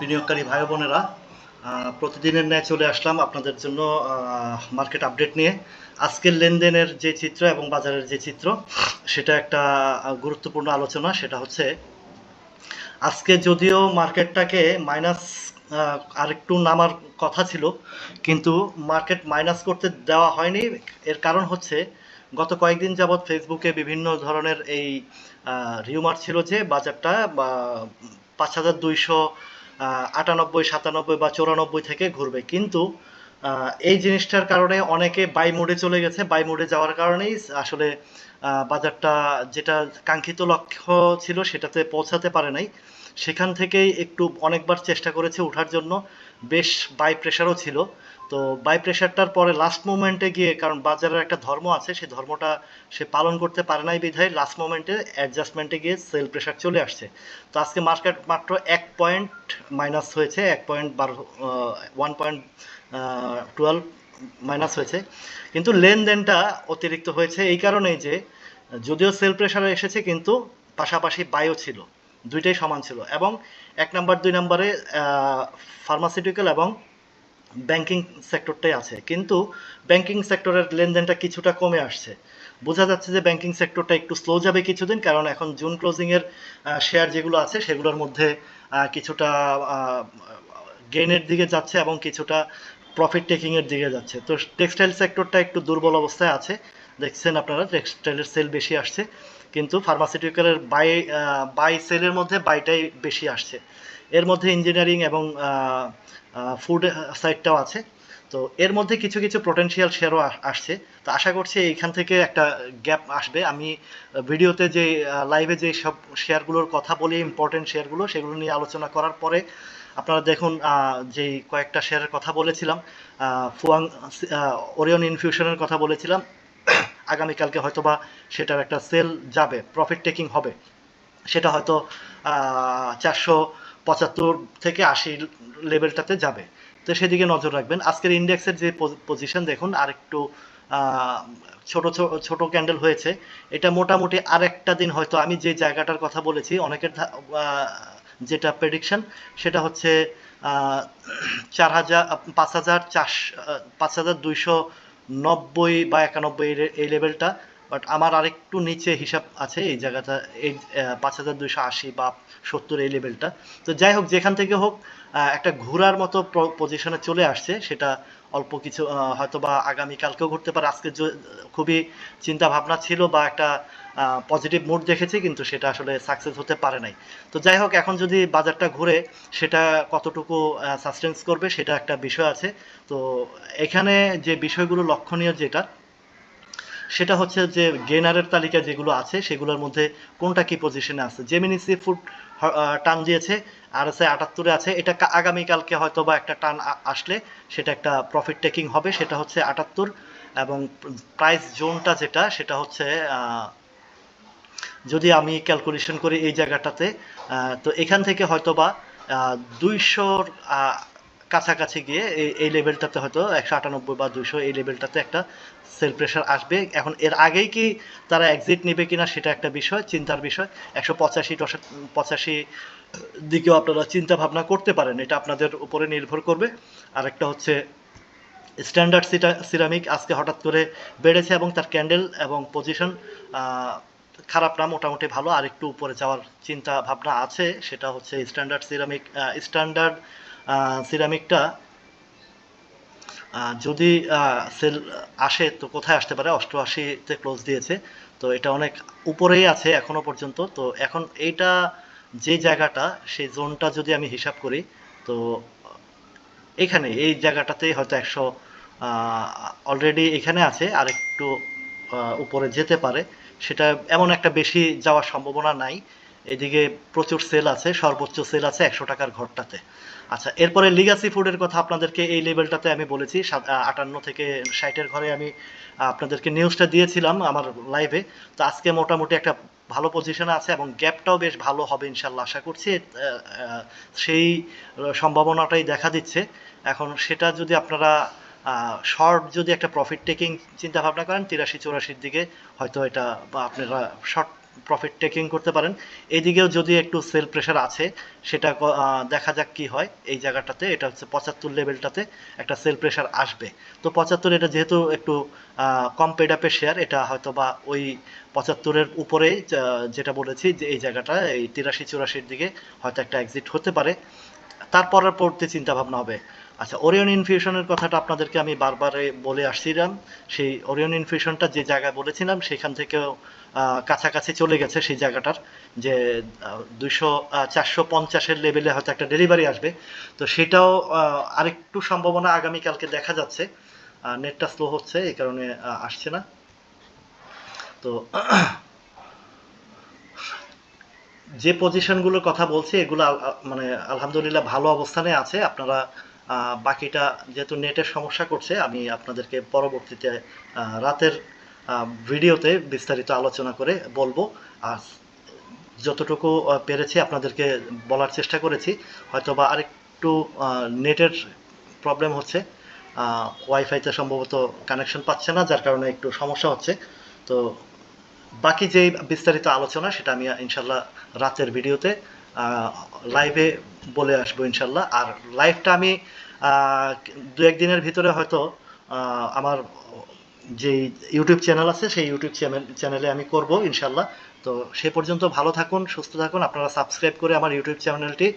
বিনিয়োগকারী ভাই বোনেরা প্রতিদিনের ন্যায় চলে আসলাম আপনাদের জন্য মার্কেট আপডেট নিয়ে। আজকের লেনদেনের যে চিত্র এবং বাজারের যে চিত্র, সেটা একটা গুরুত্বপূর্ণ আলোচনা, সেটা হচ্ছে, আজকে যদিও মার্কেটটাকে মাইনাস আরেকটু নামার কথা ছিল, কিন্তু মার্কেট মাইনাস করতে দেওয়া হয়নি। এর কারণ হচ্ছে, গত কয়েকদিন যাবৎ ফেসবুকে বিভিন্ন ধরনের এই রিউমার ছিল যে বাজারটা, বা, পাঁচ হাজার দুইশো আটানব্বই, সাতানব্বই বা চৌরানব্বই থেকে ঘুরবে। কিন্তু এই জিনিসটার কারণে অনেকে বাই মোডে চলে গেছে। বাই মোডে যাওয়ার কারণেই আসলে বাজারটা যেটা কাঙ্ক্ষিত লক্ষ্য ছিল সেটাতে পৌঁছাতে পারে নাই। সেখান থেকেই একটু অনেকবার চেষ্টা করেছে ওঠার জন্য। বেশ বাই প্রেশারও ছিল। তো বাই প্রেশারটার পরে লাস্ট মোমেন্টে গিয়ে, কারণ বাজারের একটা ধর্ম আছে, সেই ধর্মটা সে পালন করতে পারে নাই বিধায় লাস্ট মোমেন্টে অ্যাডজাস্টমেন্টে গিয়ে সেল প্রেশার চলে আসছে। তো আজকে মার্কেট মাত্র এক পয়েন্ট মাইনাস হয়েছে, এক পয়েন্ট বারো ওয়ান পয়েন্ট টুয়েলভ মাইনাস হয়েছে। কিন্তু লেনদেনটা অতিরিক্ত হয়েছে এই কারণেই যে, যদিও সেল প্রেশারে এসেছে কিন্তু পাশাপাশি বায়ো ছিল, দুইটাই সমান ছিল। এবং এক নাম্বার দুই নম্বরে ফার্মাসিউটিক্যাল এবং ব্যাংকিং সেক্টরটাই আছে। কিন্তু ব্যাংকিং সেক্টরের লেনদেনটা কিছুটা কমে আসছে। বোঝা যাচ্ছে যে ব্যাংকিং সেক্টরটা একটু স্লো যাবে কিছুদিন, কারণ এখন জুন ক্লোজিংয়ের শেয়ার যেগুলো আছে সেগুলোর মধ্যে কিছুটা গেইনের দিকে যাচ্ছে এবং কিছুটা প্রফিট টেকিংয়ের দিকে যাচ্ছে। তো টেক্সটাইল সেক্টরটা একটু দুর্বল অবস্থায় আছে। দেখছেন আপনারা টেক্সটাইলের সেল বেশি আসছে। কিন্তু ফার্মাসিউটিক্যালের বাই বাই সেলের মধ্যে বাইটাই বেশি আসছে। এর মধ্যে ইঞ্জিনিয়ারিং এবং ফুড সাইডটাও আছে। তো এর মধ্যে কিছু কিছু পোটেনশিয়াল শেয়ারও আসছে। তো আশা করছি এইখান থেকে একটা গ্যাপ আসবে। আমি ভিডিওতে যে লাইভে যে সব শেয়ারগুলোর কথা বলি ইম্পর্টেন্ট শেয়ারগুলো সেগুলো নিয়ে আলোচনা করার পরে আপনারা দেখুন আহ, যে কয়েকটা শেয়ারের কথা বলেছিলাম ফুয়াং ওরিয়ন ইনফিউশনের কথা বলেছিলাম আগামীকালকে হয়তোবা সেটার একটা সেল যাবে প্রফিট টেকিং হবে। সেটা হয়তো চারশো পঁচাত্তর থেকে আশি লেভেলটাতে যাবে। তো সেদিকে নজর রাখবেন। আজকের ইন্ডেক্সের যে পজিশন দেখুন আরেকটু আহ, ছোট ছোট ক্যান্ডেল হয়েছে। এটা মোটামুটি আরেকটা দিন হয়তো আমি যে জায়গাটার কথা বলেছি অনেকের যেটা প্রেডিকশন সেটা হচ্ছে চার হাজার পাঁচ হাজার চার পাঁচ হাজার দুইশো নব্বই বা একানব্বই এই লেভেলটা বাট আমার আরেকটু নিচে হিসাব আছে, এই জায়গাটা, এই পাঁচ হাজার দুইশো আশি বা সত্তর এই লেভেলটা তো যাই হোক, যেখান থেকে হোক একটা ঘোরার মতো পজিশনে চলে আসছে, সেটা অল্প কিছু হয়তো বা আগামীকালকেও ঘুরতে পারে। আজকে খুবই চিন্তা ভাবনা ছিল বা একটা পজিটিভ মুড দেখেছি, কিন্তু সেটা আসলে সাকসেস হতে পারে নাই। তো যাই হোক, এখন যদি বাজারটা ঘুরে সেটা কতটুকু সাস্টেন্স করবে, সেটা একটা বিষয় আছে। তো এখানে যে বিষয়গুলো লক্ষণীয় যেটা সেটা হচ্ছে যে গেনারের তালিকা যেগুলো আছে, সেগুলোর মধ্যে কোনটা কি পজিশনে আছে? জেমিনি সি ফুড টান দিয়েছে আর এস আটাত্তরে আছে, এটা আগামীকালকে হয়তো বা একটা টান আসলে সেটা একটা প্রফিট টেকিং হবে, সেটা হচ্ছে আটাত্তর এবং প্রাইস জোনটা যেটা, সেটা হচ্ছে যদি আমি ক্যালকুলেশন করি এই জায়গাটাতে তো এখান থেকে হয়তো বা দুইশোর কাছাকাছি গিয়ে এই লেভেলটাতে হয়তো একশো আটানব্বই বা দুইশো এই লেভেলটাতে একটা সেল প্রেশার আসবে। এখন এর আগেই কি তারা এক্সিট নেবে কিনা সেটা একটা বিষয়, চিন্তার বিষয়। একশো পঁচাশি পঁচাশি দিকেও আপনারা চিন্তা ভাবনা করতে পারেন, এটা আপনাদের উপরে নির্ভর করবে। আর একটা হচ্ছে স্ট্যান্ডার্ড সিরামিক আজকে হঠাৎ করে বেড়েছে এবং তার ক্যান্ডেল এবং পজিশন খারাপ না, মোটামুটি ভালো। আর একটু উপরে যাওয়ার চিন্তা ভাবনা আছে, সেটা হচ্ছে স্ট্যান্ডার্ড সিরামিক স্ট্যান্ডার্ড সিরামিকটা যদি সেল আসে তো কোথায় আসতে পারে? অষ্টআশিতে ক্লোজ দিয়েছে। তো এটা অনেক উপরেই আছে এখনও পর্যন্ত। তো এখন এইটা, যে জায়গাটা, সেই জোনটা যদি আমি হিসাব করি, তো এখানে, এই জায়গাটাতেই হয়তো একশো অলরেডি এখানে আছে। আর একটু উপরে যেতে পারে। সেটা এমন একটা বেশি যাওয়ার সম্ভাবনা নাই। এদিকে প্রচুর সেল আছে, সর্বোচ্চ সেল আছে একশো টাকার ঘরটাতে। আচ্ছা এরপরে লিগাসি ফুডের কথা আপনাদেরকে এই লেভেলটাতে আমি বলেছি আটান্ন থেকে ষাটের ঘরে আমি আপনাদেরকে নিউজটা দিয়েছিলাম আমার লাইভে তো আজকে মোটামুটি একটা ভালো পজিশনে আছে এবং গ্যাপটাও বেশ ভালো হবে ইনশাল্লাহ আশা করছি। সেই সম্ভাবনাটাই দেখা দিচ্ছে। এখন সেটা যদি আপনারা শর্ট যদি একটা প্রফিট টেকিং চিন্তা ভাবনা করেন, তিরাশি চৌরাশির দিকে হয়তো এটা বা আপনারা শর্ট প্রফিট টেকিং করতে পারেন। এদিকেও যদি একটু সেল প্রেশার আছে, সেটা দেখা যাক কি হয় এই জায়গাটাতে। এটা হচ্ছে পঁচাত্তর লেভেলটাতে একটা সেল প্রেশার আসবে। তো পঁচাত্তর এটা যেহেতু একটু কম পেড আপের শেয়ার এটা হয়তো বা ওই পঁচাত্তরের উপরে যেটা বলেছি যে এই জায়গাটা, এই তিরাশি চুরাশির দিকে হয়তো একটা এক্সিট হতে পারে। তারপরের পরবর্তী চিন্তা ভাবনা হবে। আচ্ছা ওরিয়ন ইনফিউশনের কথাটা আপনাদেরকে আমি বারবারে বলে আসছিলাম। সেই ওরিয়ন ইনফিউশনটা যে জায়গায় বলেছিলাম, সেখান থেকেও কাছাকাছি চলে গেছে সেই জায়গাটার, যে দুইশো চারশো পঞ্চাশের লেভেলে হয়তো একটা ডেলিভারি আসবে। তো সেটাও আরেকটু সম্ভাবনা আগামীকালকে দেখা যাচ্ছে। নেটটা স্লো হচ্ছে, এই কারণে আসছে না। তো, যে পজিশনগুলোর কথা বলছি, এগুলো মানে আলহামদুলিল্লাহ ভালো অবস্থানে আছে। আপনারা বাকিটা যেহেতু নেটের সমস্যা করছে, আমি আপনাদেরকে পরবর্তীতে রাতের ভিডিওতে বিস্তারিত আলোচনা করে বলব। আর যতটুকু পেরেছি আপনাদেরকে বলার চেষ্টা করেছি। হয়তো বা আরেকটু নেটের প্রবলেম হচ্ছে ওয়াইফাইতে সম্ভবত কানেকশন পাচ্ছে না, যার কারণে একটু সমস্যা হচ্ছে। তো বাকি যে বিস্তারিত আলোচনা, সেটা আমি ইনশাল্লাহ রাতের ভিডিওতে লাইভে বলে আসব ইনশাল্লাহ। আর লাইভটা আমি দু একদিনের ভিতরে হয়তো আমার যে ইউটিউব চ্যানেল আছে, সেই ইউটিউব চ্যানেলে আমি করব ইনশাল্লাহ। তো সে পর্যন্ত ভালো থাকুন, সুস্থ থাকুন। আপনারা সাবস্ক্রাইব করে আমার ইউটিউব চ্যানেলটি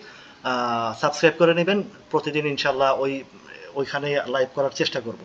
সাবস্ক্রাইব করে নেবেন। প্রতিদিন ইনশাল্লাহ ওই, ওইখানে লাইভ করার চেষ্টা করব।